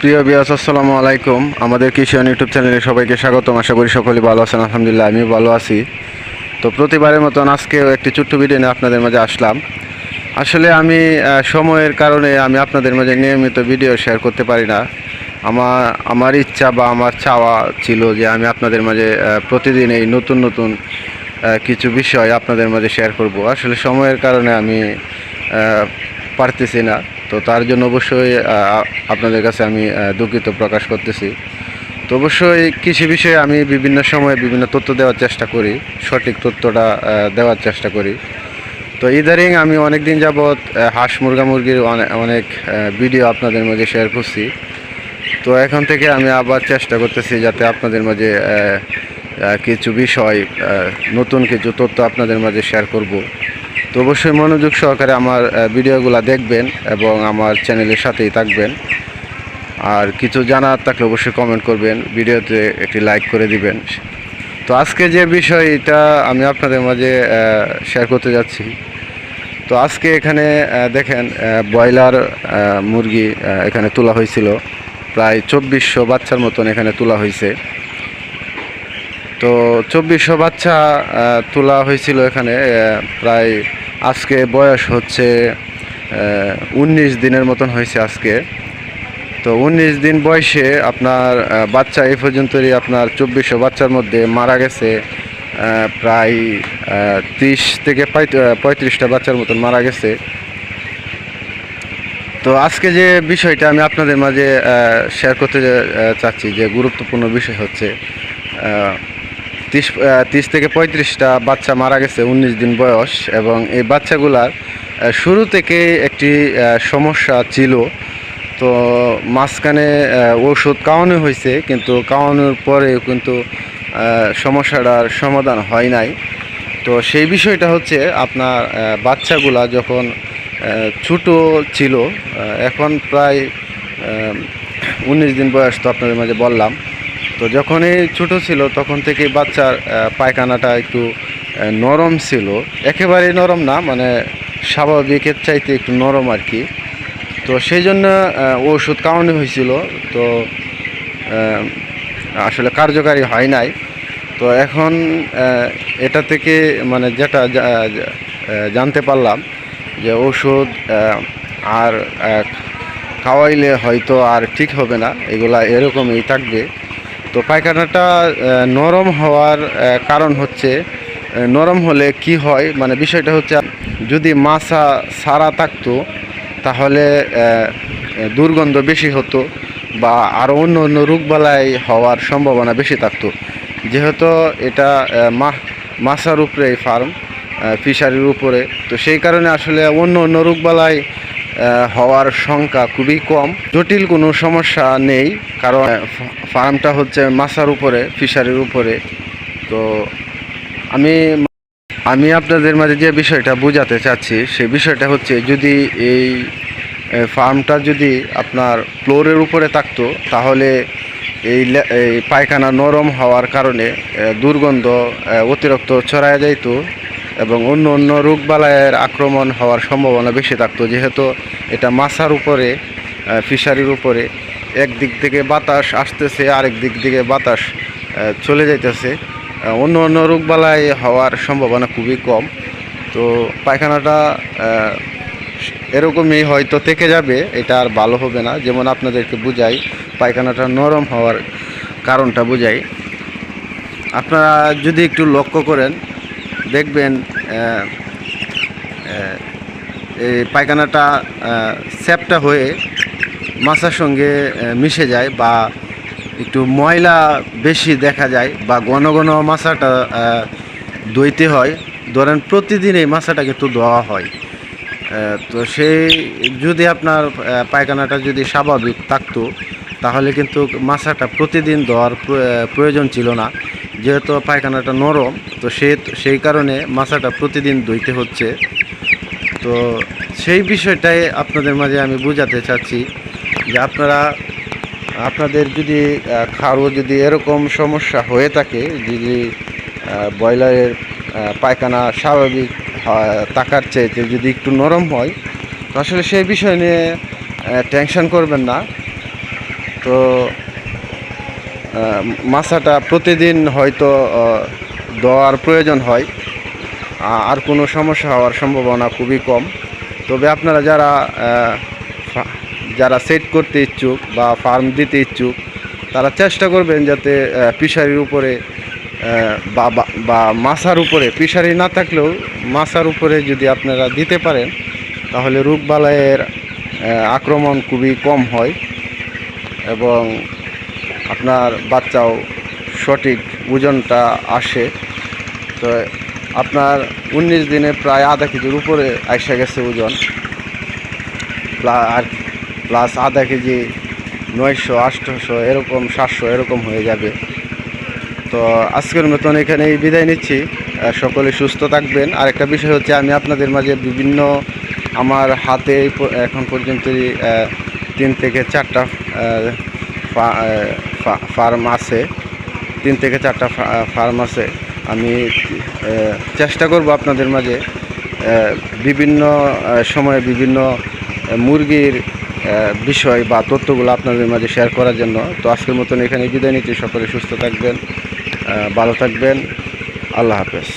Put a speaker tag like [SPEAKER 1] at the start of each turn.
[SPEAKER 1] প্রিয় বিয়াস আসসালামু আলাইকুম। আমাদের কৃষিয়ান ইউটিউব চ্যানেলে সবাইকে স্বাগতম। আশা করি সকলেই ভালো আছেন। আলহামদুলিল্লাহ আমি ভালো আছি। তো প্রতিবারের মতন আজকেও একটি ছোট্ট ভিডিও নিয়ে আপনাদের মাঝে আসলাম। আসলে আমি সময়ের কারণে আমি আপনাদের মাঝে নিয়মিত ভিডিও শেয়ার করতে পারি না। আমার আমার ইচ্ছা বা আমার চাওয়া ছিল যে আমি আপনাদের মাঝে প্রতিদিন এই নতুন নতুন কিছু বিষয় আপনাদের মাঝে শেয়ার করব। আসলে সময়ের কারণে আমি পারতেছি না। তো তার জন্য অবশ্যই আপনাদের কাছে আমি দুঃখিত প্রকাশ করতেছি। তো অবশ্যই কৃষি বিষয়ে আমি বিভিন্ন সময়ে বিভিন্ন তথ্য দেওয়ার চেষ্টা করি, সঠিক তথ্যটা দেওয়ার চেষ্টা করি। তো ইদারিং আমি অনেক দিন যাবৎ হাঁস মুরগা মুরগির অনেক ভিডিও আপনাদের মাঝে শেয়ার করছি। তো এখন থেকে আমি আবার চেষ্টা করতেছি যাতে আপনাদের মাঝে কিছু বিষয় নতুন কিছু তথ্য আপনাদের মাঝে শেয়ার করব। তো অবশ্যই মনোযোগ সহকারে আমার ভিডিওগুলো দেখবেন এবং আমার চ্যানেলের সাথেই থাকবেন। আর কিছু জানার থাকলে অবশ্যই কমেন্ট করবেন, ভিডিওতে একটি লাইক করে দিবেন। তো আজকে যে বিষয়টা আমি আপনাদের মাঝে শেয়ার করতে যাচ্ছি, তো আজকে এখানে দেখেন ব্রয়লার মুরগি এখানে তোলা হয়েছিল। প্রায় চব্বিশশো বাচ্চার মতন এখানে তোলা হয়েছে। তো চব্বিশশো বাচ্চা তোলা হয়েছিল এখানে প্রায় আজকে বয়স হচ্ছে উনিশ দিনের মতন হয়েছে আজকে। তো উনিশ দিন বয়সে আপনার বাচ্চা এই পর্যন্তই আপনার চব্বিশশো বাচ্চার মধ্যে মারা গেছে প্রায় ত্রিশ থেকে পঁয়ত্রিশটা বাচ্চার মতন মারা গেছে। তো আজকে যে বিষয়টা আমি আপনাদের মাঝে শেয়ার করতে চাচ্ছি, যে গুরুত্বপূর্ণ বিষয় হচ্ছে তিরিশ তিরিশ থেকে পঁয়ত্রিশটা বাচ্চা মারা গেছে, উনিশ দিন বয়স, এবং এই বাচ্চাগুলার শুরু থেকে একটি সমস্যা ছিল। তো মাঝখানে ওষুধ খাওয়ানো হয়েছে, কিন্তু খাওয়ানোর পরে কিন্তু সমস্যাটার সমাধান হয় নাই। তো সেই বিষয়টা হচ্ছে আপনার বাচ্চাগুলা যখন ছোটো ছিল এখন প্রায় উনিশ দিন বয়স তো আপনাদের মাঝে বললাম তো যখনই ছোট ছিল, তখন থেকে বাচ্চার পায়খানাটা একটু নরম ছিল। একেবারেই নরম না মানে স্বাভাবিকের চাইতে একটু নরম আর কি। তো সেই জন্য ওষুধ খাওয়ানো হয়েছিল। তো আসলে কার্যকারী হয় নাই। তো এখন এটা থেকে মানে যেটা জানতে পারলাম যে ওষুধ আর খাওয়াইলে হয়তো আর ঠিক হবে না। এগুলা এরকমই থাকবে। তো পায়খানাটা নরম হওয়ার কারণ হচ্ছে নরম হলে কি হয়? মানে বিষয়টা হচ্ছে, যদি মাছা সারা থাকতো, তাহলে দুর্গন্ধ বেশি হতো বা আরও অন্য অন্য রোগবালাই হওয়ার সম্ভাবনা বেশি থাকতো। যেহেতু এটা মাছার উপরে এই ফার্ম ফিশারির উপরে। তো সেই কারণে আসলে অন্য অন্য রোগবালাই হওয়ার সংখ্যা খুবই কম। জটিল কোনো সমস্যা নেই, কারণ ফার্মটা হচ্ছে মাছার উপরে, ফিশারির উপরে। তো আমি আমি আপনাদের মাঝে যে বিষয়টা বোঝাতে চাচ্ছি, সে বিষয়টা হচ্ছে যদি এই ফার্মটা যদি আপনার ফ্লোরের উপরে থাকতো, তাহলে এই পায়খানা নরম হওয়ার কারণে দুর্গন্ধ অতিরিক্ত ছড়ায় যাইতো। এবং অন্য অন্য রোগবালাইয়ের আক্রমণ হওয়ার সম্ভাবনা বেশি থাকতো। যেহেতু এটা মাছার উপরে ফিশারির উপরে, এক দিক থেকে বাতাস আসতেছে, আরেক দিক থেকে বাতাস চলে যাইতেছে। অন্য অন্য রোগবালাই হওয়ার সম্ভাবনা খুবই কম। তো পায়খানাটা এরকমই হয়তো থেকে যাবে, এটা আর ভালো হবে না। যেমন আপনাদেরকে বুঝাই, পায়খানাটা নরম হওয়ার কারণটা বুঝাই। আপনারা যদি একটু লক্ষ্য করেন দেখবেন এই পায়খানাটা স্যাপটা হয়ে মাছার সঙ্গে মিশে যায় বা একটু ময়লা বেশি দেখা যায় বা ঘন ঘন মাছাটা ধুইতে হয়। ধরেন প্রতিদিন এই মাছাটা কিন্তু ধোয়া হয়। তো সেই, যদি আপনার পায়খানাটা যদি স্বাভাবিক থাকতো, তাহলে কিন্তু মাছাটা প্রতিদিন ধোয়ার প্রয়োজন ছিল না। যেহেতু পায়খানাটা নরম, তো সে সেই কারণে মাছাটা প্রতিদিন ধুইতে হচ্ছে। তো সেই বিষয়টাই আপনাদের মাঝে আমি বোঝাতে চাচ্ছি যে আপনারা, আপনাদের যদি কারও যদি এরকম সমস্যা হয়ে থাকে, যদি ব্রয়লারের পায়খানা স্বাভাবিক থাকার চাইতে যদি একটু নরম হয়, তো আসলে সেই বিষয় নিয়ে টেনশন করবেন না। তো মাছাটা প্রতিদিন হয়তো দেওয়ার প্রয়োজন হয়। আর কোনো সমস্যা হওয়ার সম্ভাবনা খুবই কম। তবে আপনারা যারা যারা সেট করতে ইচ্ছুক বা ফার্ম দিতে ইচ্ছুক তারা চেষ্টা করবেন যাতে ফিশারির উপরে বা বা- মাছার উপরে ফিশারি না থাকলেও মাছার উপরে যদি আপনারা দিতে পারেন তাহলে রোগবালাইয়ের আহ, আক্রমণ খুবই কম হয়। এবং আপনার বাচ্চাও সঠিক ওজনটা আসে। তো আপনার উনিশ দিনে প্রায় আধা কেজির উপরে আইসা গেছে ওজন। আর প্লাস আধা কেজি নয়শো আটশোশো এরকম, সাতশো এরকম হয়ে যাবে। তো আজকের মতন এখানেই বিদায় নিচ্ছি। সকলে সুস্থ থাকবেন। আর একটা বিষয় হচ্ছে, আমি আপনাদের মাঝে বিভিন্ন আমার হাতে এখন পর্যন্ত তিন থেকে চারটা ফার্ম আছে, তিন থেকে চারটা ফার্ম আছে। আমি চেষ্টা করব আপনাদের মাঝে বিভিন্ন সময়ে বিভিন্ন মুরগির বিষয় বা তথ্যগুলো আপনাদের মাঝে শেয়ার করার জন্য। তো আজকের মতন এখানে বিদায় নিচ্ছি। সকলে সুস্থ থাকবেন ভালো থাকবেন। আল্লাহ হাফেজ।